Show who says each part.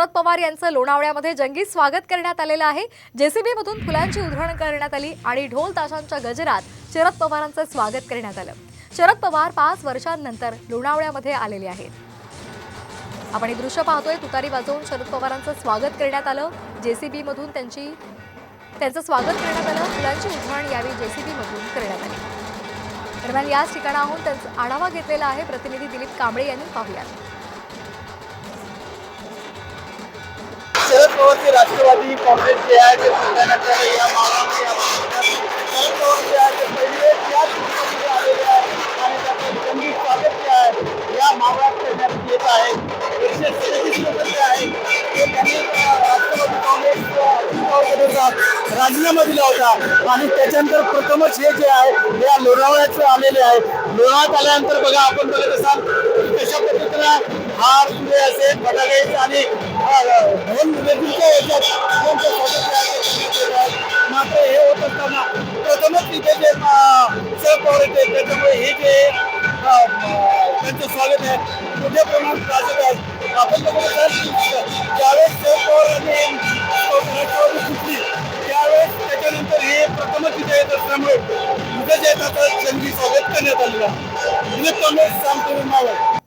Speaker 1: शरद पवार यांचं लोणावळ्यामध्ये जंगी स्वागत करण्यात आलेलं आहे. जेसीबी मधून फुलांची उधळण करण्यात आली आणि ढोल ताशांच्या गजरात शरद पवारांचं स्वागत करण्यात आलं. शरद पवार पाच वर्षांनंतर लोणावळ्यामध्ये आलेले आहेत. आपण हे दृश्य पाहतोय. तुतारी वाजवून शरद पवारांचं स्वागत करण्यात आलं. जेसीबी मधून त्यांची त्यांचं स्वागत करण्यात आलं. फुलांची उधळण यावेळी जेसीबी मधून करण्यात आली. दरम्यान याच ठिकाणाहून त्यांचा आढावा घेतलेला आहे प्रतिनिधी दिलीप कांबळे यांनी. पाहूया
Speaker 2: पवारचे राष्ट्रवादी काँग्रेस जे आहे ते फुलण्यानंतर या मावळामध्ये शरद पवार जे आहे ते पहिले या ठिकाणी आलेले आहे आणि त्याचं जंगी स्वागत जे आहे या मावळात करण्यात येत आहे. एकशे सदतीस लोक जे आहे ते त्यांनी राष्ट्रवादी काँग्रेस राजीनामा दिला होता. आणि त्याच्यानंतर प्रथमच हे जे आहे या लोणावळ्याचे आलेले आहे. लोणावळ्यात आल्यानंतर बघा आपण बघत असाल कशा पद्धतीनं हार फुले असेल बटाटे आणि प्रथमच इथे जे अ, शरद त्याच्यामुळे हे जे त्यांचं स्वागत आहे. मोठ्या प्रमाणात गाजत आहे. आपण बघत असाल की ज्यावेळेस शरद राष्ट्रवादी सुटली त्यावेळेस त्याच्यानंतर हे प्रथमच तिथे येत असल्यामुळे इथे जे येतात जंगी स्वागत करण्यात आलेलं आहे. दिलीप काँग्रेस सांगतो आहे